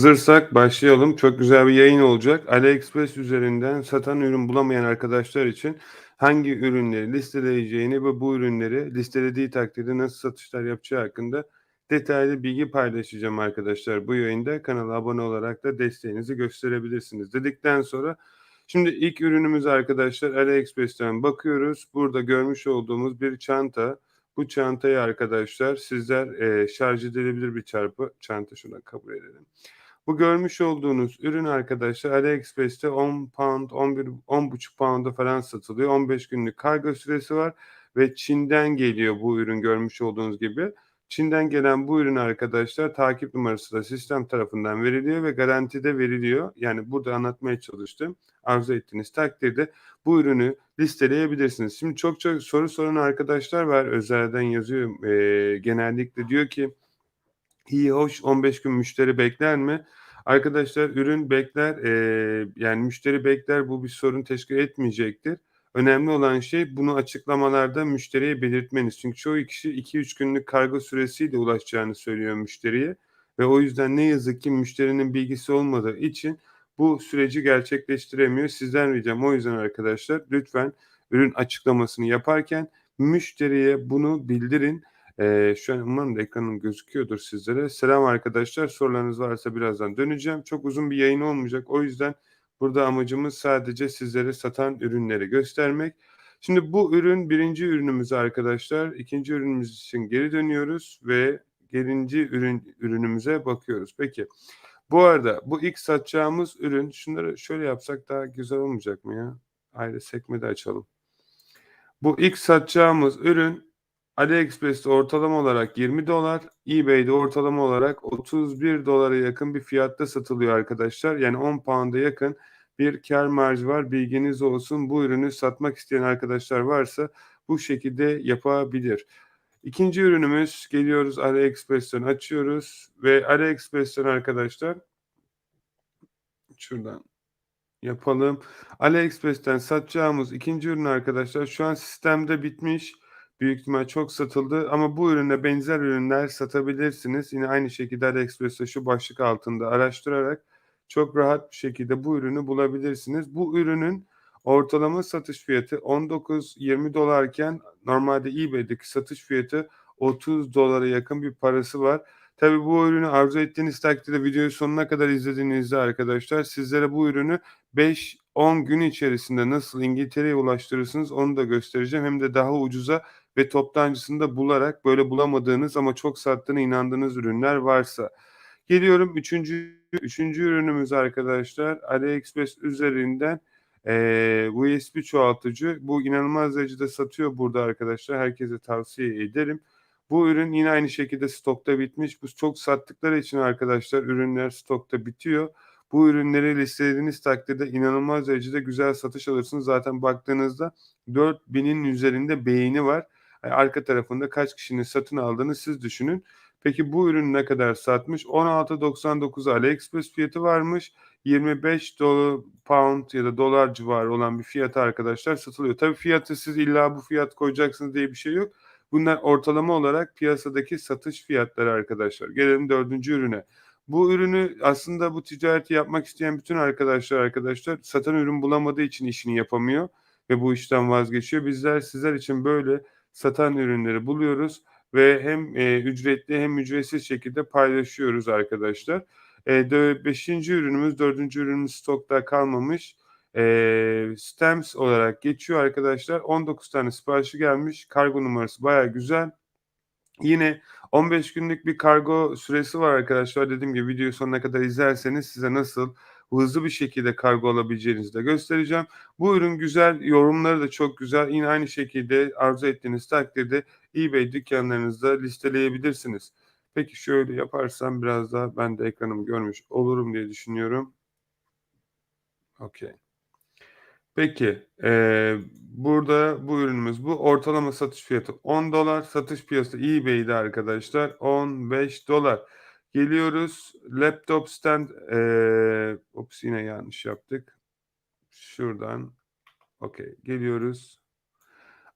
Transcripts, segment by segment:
Hazırsak başlayalım. Çok güzel bir yayın olacak. AliExpress üzerinden satan ürün bulamayan arkadaşlar için hangi ürünleri listeleyeceğini ve bu ürünleri listelediği takdirde nasıl satışlar yapacağı hakkında detaylı bilgi paylaşacağım arkadaşlar. Bu yayında kanala abone olarak da desteğinizi gösterebilirsiniz dedikten sonra şimdi ilk ürünümüz arkadaşlar AliExpress'ten bakıyoruz. Burada görmüş olduğumuz bir çanta. Bu çantayı arkadaşlar sizler e, şarj edilebilir bir çarpı çanta şuna kabul edelim. Bu görmüş olduğunuz ürün arkadaşlar AliExpress'te 10 pound, 11, 10,5 pound'a falan satılıyor. 15 günlük kargo süresi var ve Çin'den geliyor bu ürün görmüş olduğunuz gibi. Çin'den gelen bu ürün arkadaşlar takip numarası da sistem tarafından veriliyor ve garantide veriliyor. Yani burada anlatmaya çalıştım. Arzu ettiğiniz takdirde bu ürünü listeleyebilirsiniz. Şimdi çok çok soru soran arkadaşlar var. Özelden yazıyor. E, genellikle diyor ki iyi hoş 15 gün müşteri bekler mi? Arkadaşlar ürün bekler e, yani müşteri bekler bu bir sorun teşkil etmeyecektir. Önemli olan şey bunu açıklamalarda müşteriye belirtmeniz. Çünkü çoğu kişi 2-3 günlük kargo süresiyle ulaşacağını söylüyor müşteriye. Ve o yüzden ne yazık ki müşterinin bilgisi olmadığı için bu süreci gerçekleştiremiyor. Sizden ricam o yüzden arkadaşlar lütfen ürün açıklamasını yaparken müşteriye bunu bildirin. Ee, şu an umarım da ekranım gözüküyordur sizlere. Selam arkadaşlar. Sorularınız varsa birazdan döneceğim. Çok uzun bir yayın olmayacak. O yüzden burada amacımız sadece sizlere satan ürünleri göstermek. Şimdi bu ürün birinci ürünümüz arkadaşlar. İkinci ürünümüz için geri dönüyoruz ve gelinci ürün ürünümüze bakıyoruz. Peki. Bu arada bu ilk satacağımız ürün şunları şöyle yapsak daha güzel olmayacak mı ya? Ayrı sekmede açalım. Bu ilk satacağımız ürün AliExpress'te ortalama olarak 20 dolar, eBay'de ortalama olarak 31 dolara yakın bir fiyatta satılıyor arkadaşlar. Yani 10 pound'a yakın bir kar marjı var. Bilginiz olsun. Bu ürünü satmak isteyen arkadaşlar varsa bu şekilde yapabilir. İkinci ürünümüz geliyoruz AliExpress'ten açıyoruz ve AliExpress'ten arkadaşlar şuradan yapalım. AliExpress'ten satacağımız ikinci ürün arkadaşlar şu an sistemde bitmiş. Büyük ihtimal çok satıldı ama bu ürüne benzer ürünler satabilirsiniz. Yine aynı şekilde AliExpress'te şu başlık altında araştırarak çok rahat bir şekilde bu ürünü bulabilirsiniz. Bu ürünün ortalama satış fiyatı 19-20 dolarken normalde eBay'deki satış fiyatı 30 dolara yakın bir parası var. Tabi bu ürünü arzu ettiğiniz takdirde videoyu sonuna kadar izlediğinizde arkadaşlar sizlere bu ürünü 5-10 gün içerisinde nasıl İngiltere'ye ulaştırırsınız onu da göstereceğim. Hem de daha ucuza ve toptancısında bularak böyle bulamadığınız ama çok sattığına inandığınız ürünler varsa. Geliyorum üçüncü, üçüncü ürünümüz arkadaşlar AliExpress üzerinden e, USB çoğaltıcı. Bu inanılmaz derecede satıyor burada arkadaşlar. Herkese tavsiye ederim. Bu ürün yine aynı şekilde stokta bitmiş. Bu çok sattıkları için arkadaşlar ürünler stokta bitiyor. Bu ürünleri listelediğiniz takdirde inanılmaz derecede güzel satış alırsınız. Zaten baktığınızda 4000'in üzerinde beğeni var. Yani arka tarafında kaç kişinin satın aldığını siz düşünün. Peki bu ürün ne kadar satmış? 16.99 AliExpress fiyatı varmış. 25 dolar, pound ya da dolar civarı olan bir fiyatı arkadaşlar satılıyor. Tabii fiyatı siz illa bu fiyat koyacaksınız diye bir şey yok. Bunlar ortalama olarak piyasadaki satış fiyatları arkadaşlar. Gelelim dördüncü ürüne. Bu ürünü aslında bu ticareti yapmak isteyen bütün arkadaşlar arkadaşlar satan ürün bulamadığı için işini yapamıyor ve bu işten vazgeçiyor. Bizler sizler için böyle satan ürünleri buluyoruz ve hem e, ücretli hem ücretsiz şekilde paylaşıyoruz arkadaşlar. E, beşinci ürünümüz, dördüncü ürünümüz stokta kalmamış. E, Stems olarak geçiyor arkadaşlar. 19 tane siparişi gelmiş. Kargo numarası baya güzel. Yine 15 günlük bir kargo süresi var arkadaşlar. Dediğim gibi videoyu sonuna kadar izlerseniz size nasıl hızlı bir şekilde kargo alabileceğinizi de göstereceğim. Bu ürün güzel, yorumları da çok güzel. Yine aynı şekilde arzu ettiğiniz takdirde eBay dükkanlarınızda listeleyebilirsiniz. Peki şöyle yaparsam biraz daha ben de ekranımı görmüş olurum diye düşünüyorum. Okey. Peki e, burada bu ürünümüz bu. Ortalama satış fiyatı 10 dolar. Satış piyasası eBay'de arkadaşlar 15 dolar. Geliyoruz laptop stand. E, ops yine yanlış yaptık. Şuradan. Okey geliyoruz.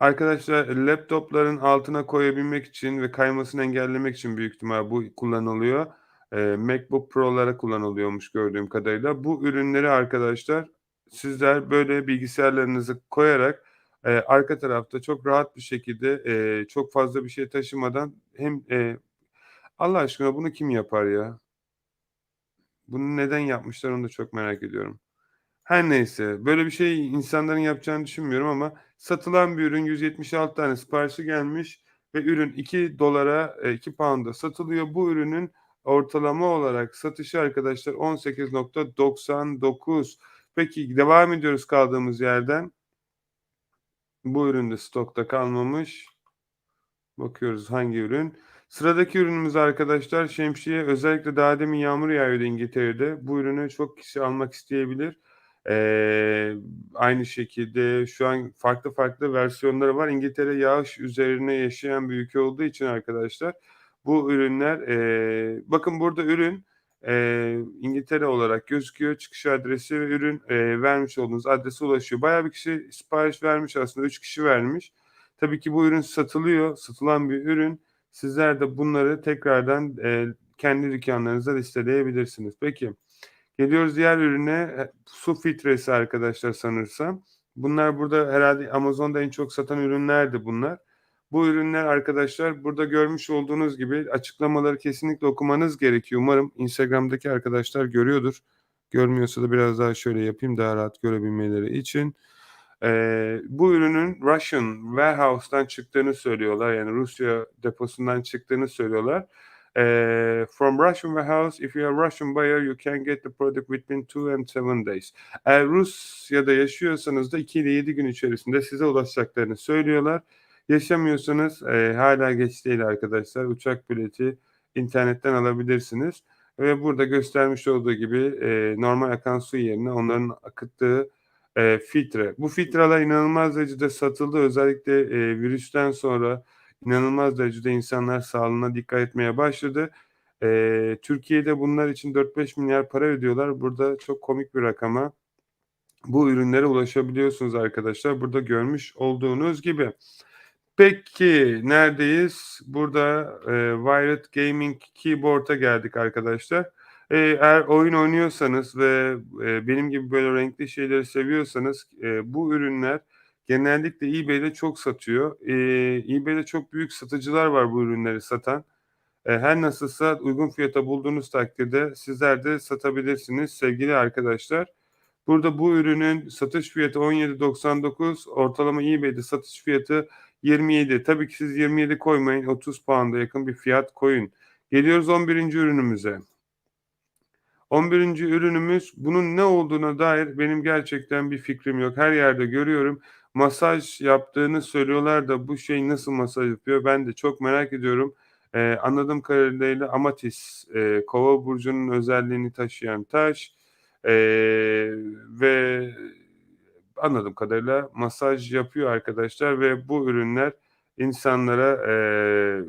Arkadaşlar laptopların altına koyabilmek için ve kaymasını engellemek için büyük ihtimal bu kullanılıyor. Eee, MacBook Pro'lara kullanılıyormuş gördüğüm kadarıyla. Bu ürünleri arkadaşlar sizler böyle bilgisayarlarınızı koyarak, eee, arka tarafta çok rahat bir şekilde, eee, çok fazla bir şey taşımadan hem, eee Allah aşkına bunu kim yapar ya? Bunu neden yapmışlar onu da çok merak ediyorum. Her neyse, böyle bir şey insanların yapacağını düşünmüyorum ama satılan bir ürün 176 tane siparişi gelmiş ve ürün $2'a, eee, £2'a satılıyor. Bu ürünün ortalama olarak satışı arkadaşlar 18.99. Peki devam ediyoruz kaldığımız yerden. Bu ürün de stokta kalmamış. Bakıyoruz hangi ürün. Sıradaki ürünümüz arkadaşlar şemsiye. Özellikle daha demin yağmur yağıyordu İngiltere'de. Bu ürünü çok kişi almak isteyebilir. Eee, aynı şekilde şu an farklı farklı versiyonları var. İngiltere yağış üzerine yaşayan bir ülke olduğu için arkadaşlar bu ürünler, eee, bakın burada ürün, eee, İngiltere olarak gözüküyor. Çıkış adresi ve ürün, eee, vermiş olduğunuz adrese ulaşıyor. Bayağı bir kişi sipariş vermiş aslında 3 kişi vermiş. Tabii ki bu ürün satılıyor. Satılan bir ürün. Sizler de bunları tekrardan, eee, kendi dükkânlarınızda listeleyebilirsiniz. Peki, geliyoruz diğer ürüne. Eee, su filtresi arkadaşlar sanırsam. Bunlar burada herhâlde Amazon'da en çok satan ürünlerdi bunlar. Bu ürünler arkadaşlar burada görmüş olduğunuz gibi açıklamaları kesinlikle okumanız gerekiyor. Umarım Instagram'daki arkadaşlar görüyordur. Görmüyorsa da biraz daha şöyle yapayım daha rahat görebilmeleri için. Eee, bu ürünün Russian warehouse'dan çıktığını söylüyorlar. Yani Rusya deposundan çıktığını söylüyorlar. Eee, "From Russian warehouse, if you are Russian buyer, you can get the product between 2 and 7 days." Eğer Rusya'da yaşıyorsanız da 2 ile 7 gün içerisinde size ulaşacaklarını söylüyorlar. Yaşamıyorsanız, eee, hâlâ geç değil arkadaşlar. Uçak bileti internetten alabilirsiniz ve burada göstermiş olduğu gibi, eee, normal akan su yerine onların akıttığı, eee, filtre. Bu filtreler inanılmaz derecede satıldı. Özellikle, eee, virüsten sonra inanılmaz derecede insanlar sağlığına dikkat etmeye başladı. Eee, Türkiye'de bunlar için $4-5 milyar para ödüyorlar. Burada çok komik bir rakama bu ürünlere ulaşabiliyorsunuz arkadaşlar. Burada görmüş olduğunuz gibi. Peki, neredeyiz? Burada, eee, Wired Gaming Keyboard'a geldik arkadaşlar. Eğer oyun oynuyorsanız ve, eee, benim gibi böyle renkli şeyleri seviyorsanız, eee, bu ürünler genellikle eBay'de çok satıyor. Eee, eBay'de çok büyük satıcılar var bu ürünleri satan. Eee, her nasılsa uygun fiyata bulduğunuz takdirde sizler de satabilirsiniz sevgili arkadaşlar. Burada bu ürünün satış fiyatı £17.99, ortalama eBay'de satış fiyatı 27. Tabii ki siz 27 koymayın, £30'a yakın bir fiyat koyun. Geliyoruz 11'inci ürünümüze. 11'inci ürünümüz bunun ne olduğuna dair benim gerçekten bir fikrim yok. Her yerde görüyorum. Masaj yaptığını söylüyorlar da bu şey nasıl masaj yapıyor ben de çok merak ediyorum. Eee, anladığım kadarıyla amatis, eee, Kova burcunun özelliğini taşıyan taş, eee, ve anladığım kadarıyla masaj yapıyor arkadaşlar ve bu ürünler insanlara, eee,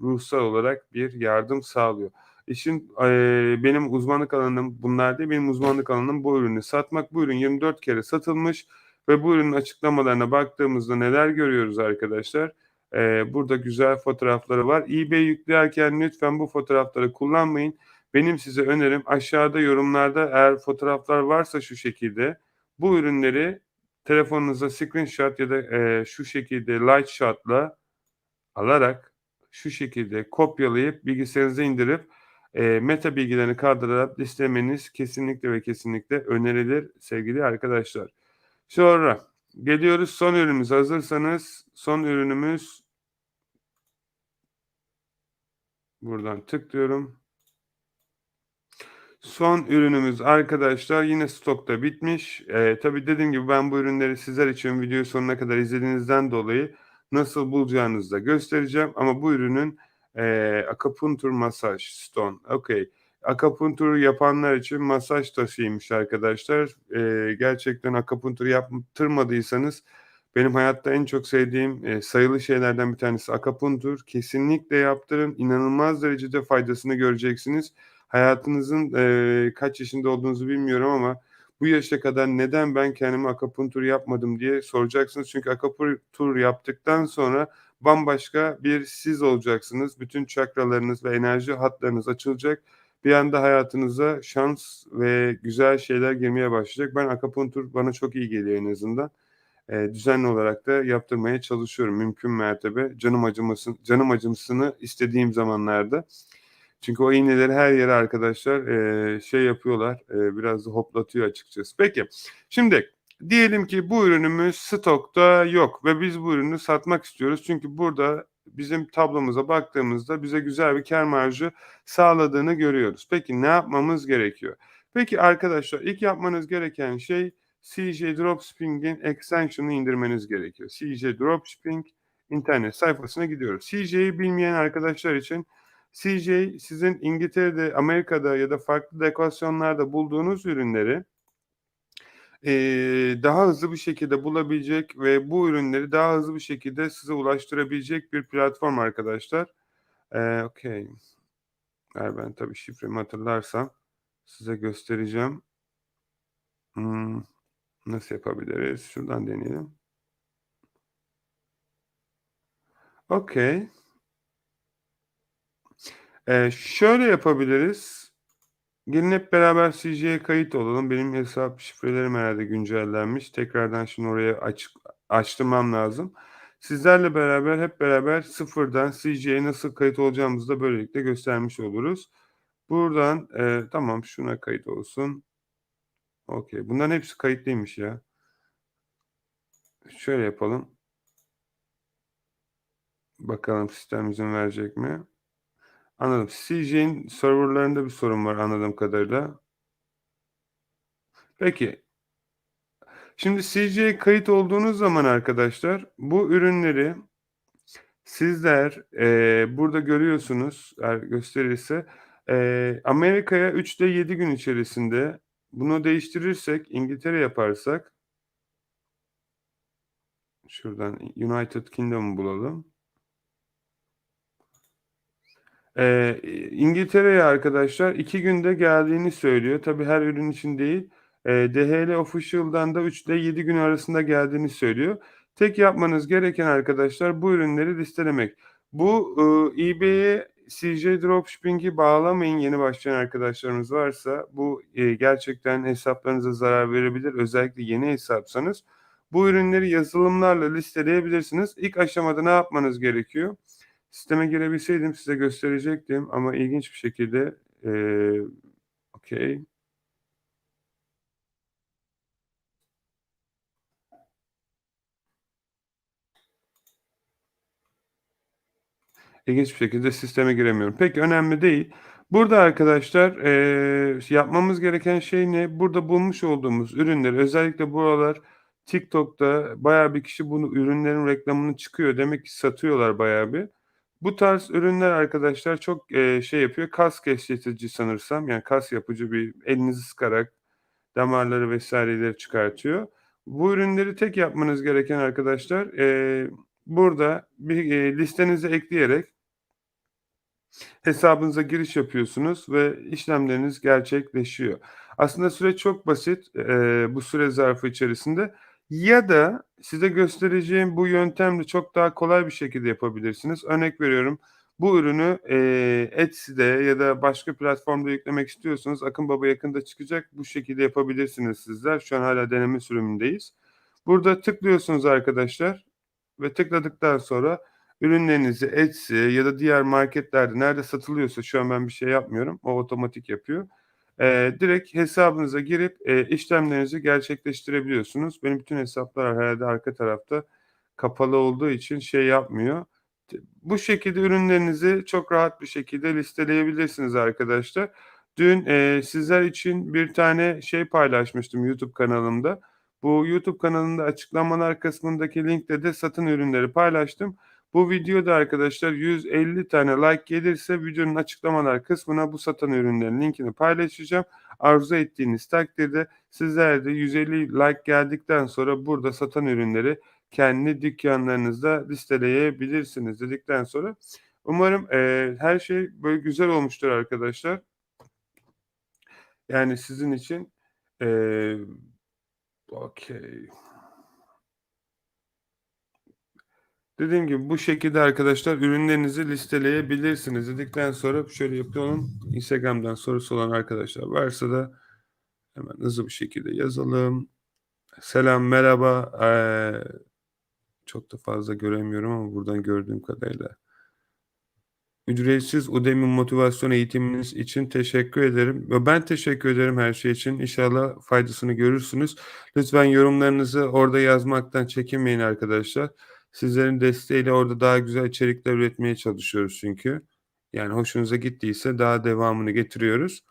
ruhsal olarak bir yardım sağlıyor. İşin, eee, benim uzmanlık alanım bunlar değil. Benim uzmanlık alanım bu ürünü satmak. Bu ürün 24 kere satılmış ve bu ürünün açıklamalarına baktığımızda neler görüyoruz arkadaşlar? Eee, burada güzel fotoğrafları var. eBay yüklerken lütfen bu fotoğrafları kullanmayın. Benim size önerim aşağıda yorumlarda eğer fotoğraflar varsa şu şekilde bu ürünleri telefonunuza screenshot ya da, eee, şu şekilde light shot'la alarak şu şekilde kopyalayıp bilgisayarınıza indirip, eee, meta bilgilerini kaldırarak listelemeniz kesinlikle ve kesinlikle önerilir sevgili arkadaşlar. Sonra geliyoruz son ürünümüze. Hazırsanız son ürünümüz Buradan tıklıyorum. Son ürünümüz arkadaşlar yine stokta bitmiş. Eee, tabii dediğim gibi ben bu ürünleri sizler için videoyu sonuna kadar izlediğinizden dolayı nasıl bulacağınızı da göstereceğim ama bu ürünün, eee, Acupuncture Massage Stone. Okay. Akupunktur yapanlar için masaj taşıymış arkadaşlar. Eee, gerçekten akupunktur yaptırmadıysanız benim hayatta en çok sevdiğim, eee, sayılı şeylerden bir tanesi akupunktur. Kesinlikle yaptırın. İnanılmaz derecede faydasını göreceksiniz. Hayatınızın, eee, kaç yaşında olduğunuzu bilmiyorum ama bu yaşa kadar neden ben kendime akupunktur yapmadım diye soracaksınız. Çünkü akupunktur yaptıktan sonra bambaşka bir siz olacaksınız. Bütün çakralarınız ve enerji hatlarınız açılacak bir anda hayatınıza şans ve güzel şeyler girmeye başlayacak. Ben akupunktur bana çok iyi geliyor en azından. Eee, düzenli olarak da yaptırmaya çalışıyorum mümkün mertebe. Canım acımasın canım acımasını istediğim zamanlarda. Çünkü o iğneleri her yere arkadaşlar, eee, şey yapıyorlar, eee, biraz da hoplatıyor açıkçası. Peki, şimdi diyelim ki bu ürünümüz stokta yok ve biz bu ürünü satmak istiyoruz. Çünkü burada bizim tablomuza baktığımızda bize güzel bir kâr marjı sağladığını görüyoruz. Peki ne yapmamız gerekiyor? Peki arkadaşlar ilk yapmanız gereken şey CJ Dropshipping'in extension'ını indirmeniz gerekiyor. CJ Dropshipping internet sayfasına gidiyoruz. CJ'yi bilmeyen arkadaşlar için CJ sizin İngiltere'de, Amerika'da ya da farklı dekorasyonlarda bulduğunuz ürünleri eee, daha hızlı bir şekilde bulabilecek ve bu ürünleri daha hızlı bir şekilde size ulaştırabilecek bir platform arkadaşlar. Eee, okay. Eğer ben tabii şifremi hatırlarsam size göstereceğim. Hımm, nasıl yapabiliriz? Şuradan deneyelim. Okay. Eee, şöyle yapabiliriz. Gelin hep beraber CJ'ye kayıt olalım. Benim hesap şifrelerim herhâlde güncellenmiş. Tekrardan şimdi oraya açık açtırmam lazım. Sizlerle beraber hep beraber sıfırdan CJ'ye nasıl kayıt olacağımızı da böylelikle göstermiş oluruz. Buradan, eee, tamam şuna kayıt olsun. Okay. Bunların hepsi kayıtlıymış ya. Şöyle yapalım. Bakalım sistem izin verecek mi? Anladım. CJ'in server'larında bir sorun var anladığım kadarıyla. Peki. Şimdi CJ'ye kayıt olduğunuz zaman arkadaşlar bu ürünleri sizler, eee, burada görüyorsunuz eğer gösterirse, eee, Amerika'ya 3 ile 7 gün içerisinde bunu değiştirirsek, İngiltere yaparsak şuradan United Kingdom'u bulalım. Eee, İngiltere'ye arkadaşlar 2 günde geldiğini söylüyor. Tabii her ürün için değil. Eee, DHL Official'dan da 3 ile 7 gün arasında geldiğini söylüyor. Tek yapmanız gereken arkadaşlar bu ürünleri listelemek. Bu, ııı, eBay'e CJ Dropshipping'i bağlamayın yeni başlayan arkadaşlarımız varsa. Bu, eee, gerçekten hesaplarınıza zarar verebilir. Özellikle yeni hesapsanız. Bu ürünleri yazılımlarla listeleyebilirsiniz. İlk aşamada ne yapmanız gerekiyor? Sisteme girebilseydim size gösterecektim ama ilginç bir şekilde, eee, okay. İlginç bir şekilde sisteme giremiyorum. Peki önemli değil. Burada arkadaşlar, eee, yapmamız gereken şey ne? Burada bulmuş olduğumuz ürünleri özellikle bu aralar TikTok'ta bayağı bir kişi bunu ürünlerin reklamını çıkıyor. Demek ki satıyorlar bayağı bir. Bu tarz ürünler arkadaşlar çok, eee, şey yapıyor, kas gevşetici sanırsam, yani kas yapıcı bir elinizi sıkarak damarları vs.leri çıkartıyor. Bu ürünleri tek yapmanız gereken arkadaşlar, eee, burada bir, eee, listenize ekleyerek hesabınıza giriş yapıyorsunuz ve işlemleriniz gerçekleşiyor. Aslında süreç çok basit, eee, bu süre zarfı içerisinde ya da size göstereceğim bu yöntemle çok daha kolay bir şekilde yapabilirsiniz. Örnek veriyorum, bu ürünü, eee, Etsy'de ya da başka platformda yüklemek istiyorsanız Akınbaba yakında çıkacak. Bu şekilde yapabilirsiniz sizler. Şu an hâlâ deneme sürümündeyiz. Burada tıklıyorsunuz arkadaşlar ve tıkladıktan sonra ürünlerinizi Etsy ya da diğer marketlerde nerede satılıyorsa şu an ben bir şey yapmıyorum. O otomatik yapıyor. Eee, direkt hesabınıza girip, eee, işlemlerinizi gerçekleştirebiliyorsunuz. Benim bütün hesaplar herhâlde arka tarafta kapalı olduğu için şey yapmıyor. Bu şekilde ürünlerinizi çok rahat bir şekilde listeleyebilirsiniz arkadaşlar. Dün, eee, sizler için bir tane şey paylaşmıştım YouTube kanalımda. Bu YouTube kanalında açıklamalar kısmındaki linkte de satın ürünleri paylaştım. Bu videoda arkadaşlar 150 tane like gelirse videonun açıklamalar kısmına bu satan ürünlerin linkini paylaşacağım. Arzu ettiğiniz takdirde sizler de 150 like geldikten sonra burada satan ürünleri kendi dükkânlarınızda listeleyebilirsiniz dedikten sonra umarım, eee, her şey böyle güzel olmuştur arkadaşlar. Yani sizin için, eee, okay. Dediğim gibi bu şekilde arkadaşlar ürünlerinizi listeleyebilirsiniz dedikten sonra şöyle yapıyorum. Instagram'dan sorusu olan arkadaşlar varsa da hemen hızlı bir şekilde yazalım. Selam, merhaba. Eee, çok da fazla göremiyorum ama buradan gördüğüm kadarıyla. Ücretsiz Udemy motivasyon eğitiminiz için teşekkür ederim. Ve ben teşekkür ederim her şey için. İnşallah faydasını görürsünüz. Lütfen yorumlarınızı orada yazmaktan çekinmeyin arkadaşlar. Sizlerin desteğiyle orada daha güzel içerikler üretmeye çalışıyoruz çünkü. Yani hoşunuza gittiyse daha devamını getiriyoruz.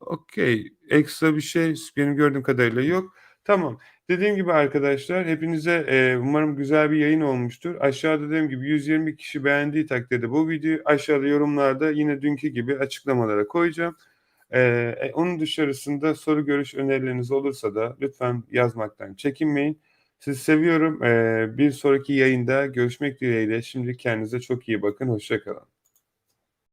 Okay. Ekstra bir şey benim gördüğüm kadarıyla yok. Tamam. Dediğim gibi arkadaşlar hepinize e, umarım güzel bir yayın olmuştur. Aşağıda dediğim gibi 120 kişi beğendiği takdirde bu videoyu aşağıda yorumlarda yine dünkü gibi açıklamalara koyacağım. E, e, onun dışarısında soru görüş önerileriniz olursa da lütfen yazmaktan çekinmeyin. Sizi seviyorum. E, bir sonraki yayında görüşmek dileğiyle. Şimdi kendinize çok iyi bakın. Hoşçakalın.